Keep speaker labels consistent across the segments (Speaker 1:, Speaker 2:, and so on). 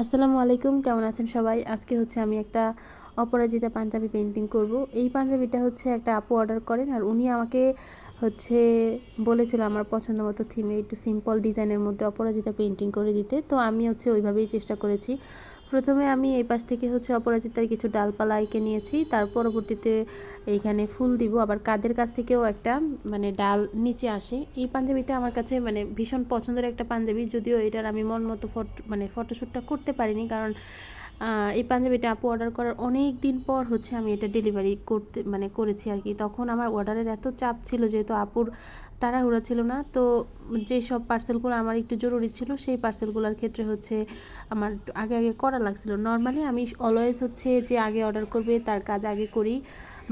Speaker 1: আসসালামু আলাইকুম, কেমন আছেন সবাই? আজকে হচ্ছে আমি একটা অপরাজিতা পাঞ্জাবি পেন্টিং করব। এই পাঞ্জাবিটা হচ্ছে একটা আপু অর্ডার করেন আর উনি আমাকে হচ্ছে বলেছিল আমার পছন্দ মতো থিমে একটু সিম্পল ডিজাইনের মধ্যে অপরাজিতা পেন্টিং করে দিতে। তো আমি হচ্ছে ওইভাবেই চেষ্টা করেছি। প্রথমে আমি এই পাশ থেকে হচ্ছে অপরাজিতার কিছু ডালপালা এঁকে নিয়েছি। তার পরবর্তীতে এইখানে ফুল দিব। আবার কাদের কাছ থেকেও একটা মানে ডাল নিচে আসে। এই পাঞ্জাবিটা আমার কাছে মানে ভীষণ পছন্দের একটা পাঞ্জাবি। যদিও এটার আমি মন মতো ফটো মানে ফটোশ্যুটটা করতে পারিনি। কারণ এই পাঞ্জাবিটা আপু অর্ডার করার অনেক দিন পর হচ্ছে আমি এটা ডেলিভারি করতে মানে করেছি আর কি। তখন আমার অর্ডারের এত চাপ ছিল যেহেতু আপুর তাড়াহুড়া ছিল না, তো যেসব পার্সেলগুলো আমার একটু জরুরি ছিল, সেই পার্সেলগুলোর ক্ষেত্রে হচ্ছে আমার আগে আগে করা লাগছিল। নর্মালি আমি অলওয়েজ হচ্ছে যে আগে অর্ডার করবে, তার কাজ আগে করি,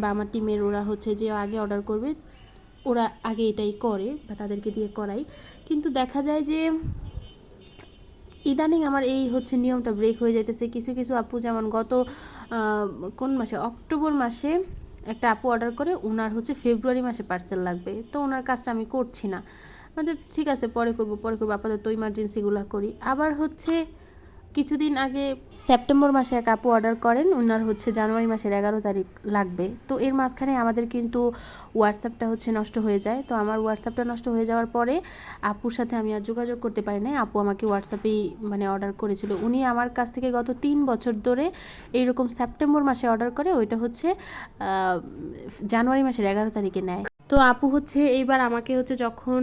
Speaker 1: বা আমার টিমের ওরা হচ্ছে যে আগে অর্ডার করবে, ওরা আগে এটাই করে, বা তাদেরকে দিয়ে করাই। কিন্তু দেখা যায় যে ইদানিং আমার এই হচ্ছে নিয়মটা ব্রেক হয়ে যাইতেছে। কিছু কিছু আপু যেমন গত কোন মাসে? অক্টোবর মাসে একটা আপু অর্ডার করে ওনার হচ্ছে ফেব্রুয়ারি মাসে পার্সেল লাগবে। তো ওনার কাজটা আমি করছি না। মানে ঠিক আছে, পরে করব পরে করব। আপাতত ইমার্জেন্সিগুলো করি। আবার হচ্ছে কিছুদিন আগে সেপ্টেম্বর মাসে এক আপু অর্ডার করেন ওনার হচ্ছে জানুয়ারি মাসের এগারো তারিখ লাগবে। তো এর মাঝখানে আমাদের কিন্তু হোয়াটসঅ্যাপটা হচ্ছে নষ্ট হয়ে যায়। তো আমার হোয়াটসঅ্যাপটা নষ্ট হয়ে যাওয়ার পরে আপুর সাথে আমি আর যোগাযোগ করতে পারি নাই। আপু আমাকে হোয়াটসঅ্যাপেই মানে অর্ডার করেছিল। উনি আমার কাছ থেকে গত তিন বছর ধরে এইরকম সেপ্টেম্বর মাসে অর্ডার করে, ওইটা হচ্ছে জানুয়ারি মাসের এগারো তারিখে নেয়। তো আপু হচ্ছে এইবার আমাকে হচ্ছে যখন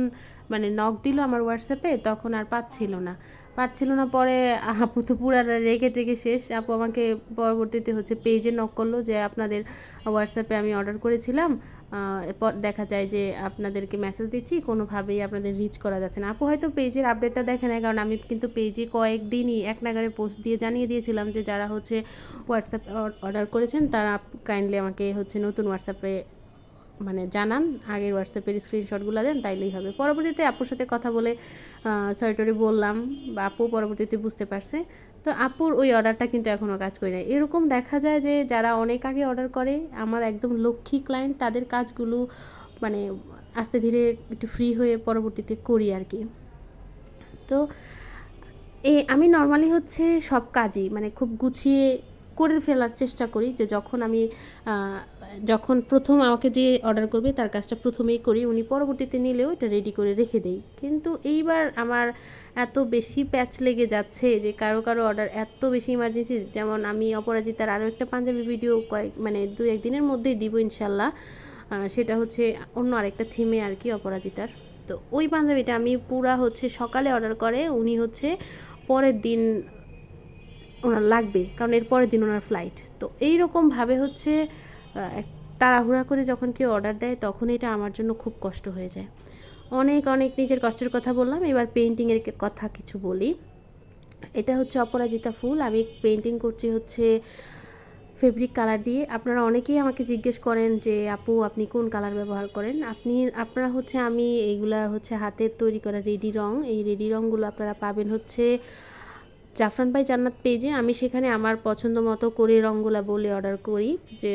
Speaker 1: মানে নক দিল আমার হোয়াটসঅ্যাপে তখন আর পাচ্ছিল না। পাচ্ছিল না পরে, আপু তো পুরা রেগে টেগে শেষ। আপু আমাকে পরবর্তীতে হচ্ছে পেজে নক করল যে আপনাদের হোয়াটসঅ্যাপে আমি অর্ডার করেছিলাম। এরপর দেখা যায় যে আপনাদেরকে মেসেজ দিচ্ছি, কোনোভাবেই আপনাদের রিচ করা যাচ্ছে না। আপু হয়তো পেজের আপডেটটা দেখে নেয়, কারণ আমি কিন্তু পেজে কয়েকদিনই এক নাগারে পোস্ট দিয়ে জানিয়ে দিয়েছিলাম যে যারা হচ্ছে হোয়াটসঅ্যাপ অর্ডার করেছেন, তারা কাইন্ডলি আমাকে হচ্ছে নতুন হোয়াটসঅ্যাপে মানে জানান, আগের হোয়াটসঅ্যাপের স্ক্রিনশটগুলো দেন, তাইলেই হবে। পরবর্তীতে আপুর সাথে কথা বলে সরি বললাম, বা আপু পরবর্তীতে বুঝতে পারছে। তো আপুর ওই অর্ডারটা কিন্তু এখনও কাজ করি নাই। এরকম দেখা যায় যে যারা অনেক আগে অর্ডার করে, আমার একদম লক্ষ্মী ক্লায়েন্ট তাদের কাজগুলো মানে আস্তে ধীরে একটু ফ্রি হয়ে পরবর্তীতে করি আর কি। তো এ, আমি নর্মালি হচ্ছে সব কাজই মানে খুব গুছিয়ে করে ফেলার চেষ্টা করি যে যখন আমি যখন প্রথম আমাকে যে অর্ডার করবে তার কাজটা প্রথমেই করি, উনি পরবর্তীতে নিলেও এটা রেডি করে রেখে দেই। কিন্তু এইবার আমার এত বেশি প্যাচ লেগে যাচ্ছে যে কারও কারও অর্ডার এত বেশি ইমার্জেন্সি যেমন আমি অপরাজিতার আরও একটা পাঞ্জাবি ভিডিও কয়েক মানে দু একদিনের মধ্যেই দিব ইনশাল্লাহ। সেটা হচ্ছে অন্য আরেকটা থিমে আর কি অপরাজিতার। তো ওই পাঞ্জাবিটা আমি পুরা হচ্ছে সকালে অর্ডার করে, উনি হচ্ছে পরের দিন ওনার লাগবে, কারণ এর পরের দিন ওনার ফ্লাইট তো এই রকমভাবে হচ্ছে তাড়াহুড়া করে যখন কেউ অর্ডার দেয়, তখন এটা আমার জন্য খুব কষ্ট হয়ে যায়। অনেক অনেক নিজের কষ্টের কথা বললাম, এবার পেন্টিংয়ের কথা কিছু বলি। এটা হচ্ছে অপরাজিতা ফুল, আমি পেন্টিং করছি হচ্ছে ফেব্রিক কালার দিয়ে। আপনারা অনেকেই আমাকে জিজ্ঞেস করেন যে, আপু, আপনি কোন কালার ব্যবহার করেন? আপনি, আপনারা হচ্ছে, আমি এইগুলা হচ্ছে হাতের তৈরি করা রেডি রং, এই রেডি রঙগুলো আপনারা পাবেন হচ্ছে জাফরান ভাই জান্নাত পেজে আমি সেখানে আমার পছন্দ মতো করে রঙগুলা বলে অর্ডার করি। যে,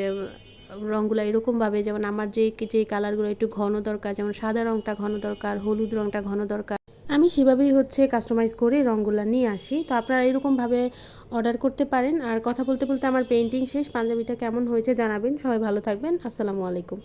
Speaker 1: রঙগুলো এরকমভাবে, যেমন আমার যে যে কালারগুলো একটু ঘন দরকার, যেমন সাদা রঙটা ঘন দরকার, হলুদ রঙটা ঘন দরকার, আমি সেভাবেই হচ্ছে কাস্টমাইজ করে রঙগুলো নিয়ে আসি। তো আপনারা এরকমভাবে অর্ডার করতে পারেন। আর কথা বলতে বলতে আমার পেন্টিং শেষ। পাঞ্জাবিটা কেমন হয়েছে জানাবেন। সবাই ভালো থাকবেন। আসসালামু আলাইকুম।